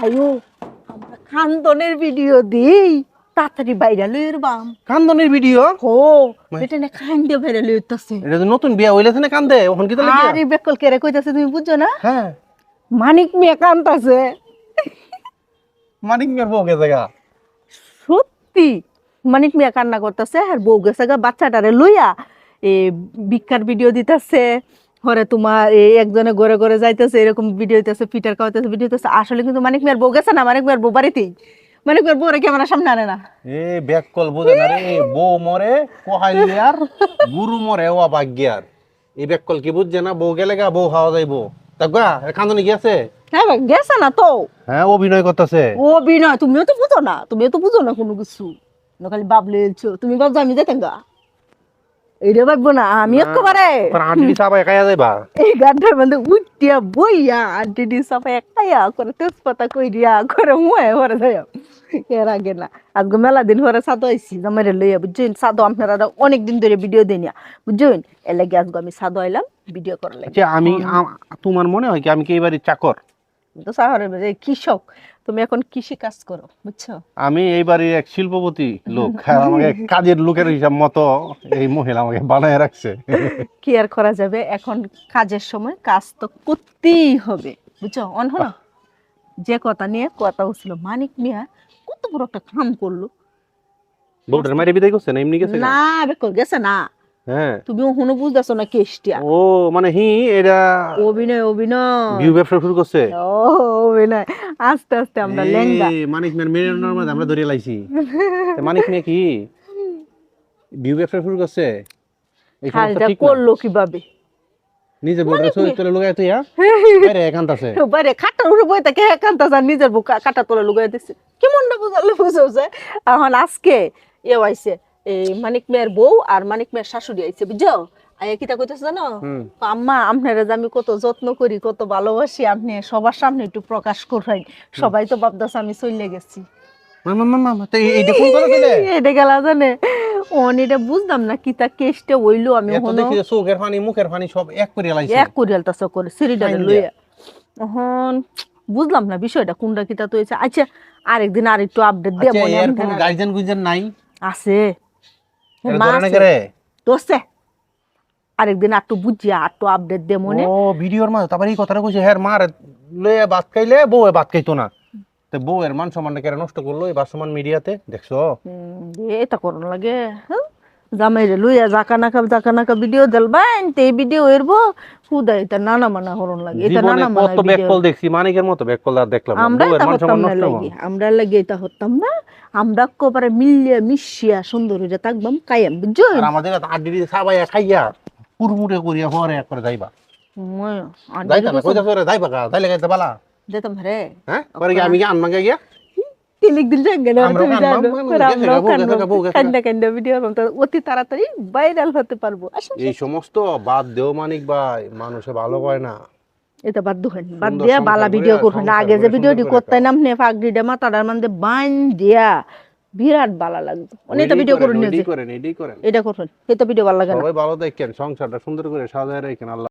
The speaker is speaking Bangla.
আমরা খানদনের ভিডিও দিই। তাড়াতাড়ি বাইরে বাম কান্দনের ভিডিও হো এটা না বাইরে লইতাছে এটা তো নতুন বিয়া হইলেছে না কান্দে ওখান কি তো লাগে আরে বেকল কেরে কইতাছে তুমি বুঝছ না? হ্যাঁ। মানিক মিয়া কান্তাছে মানিক মেয়ের বউ গেছে গা। সত্যি মানিক মিয়া কান্না করতেছে আর বউ গেছে গা বাচ্চাটারে লইয়া এ ভিক্ষার ভিডিও দিতেছে। হরে তোমার এই একজনে ঘরে ঘরে যাইতেছে এরকম ভিডিও হইতেছে ফিটার খাওয়াইতেছে ভিডিও হইতেছে। আসলে কিন্তু মানিক মিয়ার বউ গেছে না মানিক মিয়ার বউ বাড়িতেই। মানিক মিয়ার বউরে ক্যামেরা সামনে আনে না? এ ব্যাক কল বুঝে না রে বউ মরে কোহাইলি আর গুরু মরে ও ভাগ্যার এই ব্যাক কল কি বুঝছে না বউ গেলে গা বউ খাওয়া যাইবো। তা গা কান্দনি গেছে? হ্যাঁ ভাই, গেছে না তো। হ্যাঁ অভিনয় করতেছে। ও বিনয় তুমিও তো বুঝো না তুমিও তো বুঝো না কোনো কিছু। না খালি বাবলে তুমি ভাবছ আমি যেতেন গা? এইটা ভাববো না আমি একেবারে আন্টি সাবাই খাইয়া যাইবা এই গানটার মধ্যে উঠিয়া বইয়া আন্টি সাফা খাইয়া করে তেজপাতা কইরিয়া করে মুয়ে হরে যাইয়া। এর আগে না আজকে মেলা দিন হরে সাদো আইছি জামাইরে লইয়া বুঝছেন? সাদো আপনারা অনেক দিন ধরে ভিডিও দেন বুঝছেন? এর লাগে আজকে আমি সাদো আইলাম ভিডিও করার লাগে। আচ্ছা আমি তোমার মনে হয় কি আমি কি এবারে চাকর? তো শহরের কৃষক। তুমি এখন কৃষি কাজ করো বুঝছ? আমি এইবারে এক শিল্পপতি লোক হ্যাঁ, আমাকে কাজের লোকের হিসাব মতো এই মহিলা আমাকে বানায় রাখছে। কি আর করা যাবে? এখন কাজের সময় কাজ তো করতেই হবে বুঝছ? অন হলো যে কথা নিয়ে কথা হচ্ছিল মানিক মিয়া কত বড় একটা কাম করল। বউটার মারি বিদায় করছে না? এমনি গেছে? না বেকল গেছে না। হ্যাঁ। তুমি ওখানে বুঝতেছো না কেষ্টিয়া? ও মানে হি এটা অভিনয় অভিনয়। ভিউ ব্যবসা শুরু করছে। ও অভিনয়। আস্তে আস্তে আমরা লেঙ্গা। মানিক মেয়ের মেয়ের মধ্যে আমরা ধরে লাইছি। তা মানিক মেয়ে কি? ভিউ ব্যবসা শুরু করছে? এই সমস্ত ঠিক না। করল কীভাবে? নিজে চরিত্র মেয়ে- তুলে লুকাই তুই বাইরে একান্ত আছে। বাইরে খাটার উপরে বই থাকে একান্ত যা নিজের বুক কাটা তোলে লুগাই দিচ্ছে কেমনটা বুঝালে বুঝাচ্ছে এখন আজকে এ আইছে এই মানিক মেয়ের বউ আর মানিক মেয়ের শাশুড়ি আইছে বুঝছ? আয়া কিতা কইতেছে জানো? আম্মা আপনারা যে আমি কত যত্ন করি কত ভালোবাসি আপনি সবার সামনে একটু প্রকাশ করেন সবাই তো ভাবতেছে আমি চলে গেছি। এটা গেলা জানে অন এটা না কিতা কেসটা হইল আমি চোখের পানি মুখের পানি সব এক করে এক করিয়াল তাছ করে সিরিডারে লইয়া। এখন বুঝলাম না বিষয়টা কোনটা কিতা তো হয়েছে আচ্ছা আরেকদিন আর একটু আপডেট গুইজেন নাই? আছে। দোস্তে আরেকদিন একটু বুঝিয়া একটু আপডেট দিয়ে মনে। ও ভিডিওর মাঝে তারপরে এই কথাটা কইছে হ্যাঁ মার লয়ে ভাত খাইলে বউ ভাত খাইতো না। তো বউ এর মান সম্মানটা কেন নষ্ট করল এই বাসমান মিডিয়াতে দেখছ? এটা করুন লাগে হ্যাঁ? জামাই রে লইয়া জাকা নাকা জাকা নাকা ভিডিও দেলবাইন তে ভিডিও এরবো হুদা এটা নানা মানা হরণ লাগে এটা নানা মানা কত ব্যাককল দেখছি মানিকের মতো ব্যাককল আর দেখলাম আমরা বউয়ের এটা মান হতাম সম্মান না নষ্ট লাগি আমরা লাগে এটা হতাম না। আমরা কবারে মিলিয়া মিশিয়া সুন্দর হইয়া থাকবাম কায়াম বুঝছ? আর আমাদের আড্ডি সাবাই খাইয়া। পুরমুটে করিয়া হরে এক করে যাইবা। যাইতা না কইতা করে কা গাইতে বালা যেতাম রে হ্যাঁ? পরে আমি কি গিয়া? তিলিক। কান্দা কান্দা ভিডিও তো অতি তাড়াতাড়ি ভাইরাল হতে পারব। এই সমস্ত বাদ দেও মানিক ভাই মানুষে ভালো না। এটা বাদ দুহেন বাদ দিয়া বালা ভিডিও করবেন আগে যে করে ভিডিওটি করতে নাম নে ফাগড়িটা মধ্যে বান দিয়া। বিরাট ভালো লাগতো। তো ভিডিও করুন করেন এটা করুন এটা ভিডিও ভালো লাগে না। সবাই ভালো দেখেন সংসারটা সুন্দর করে সাজায় রাখেন আল্লাহ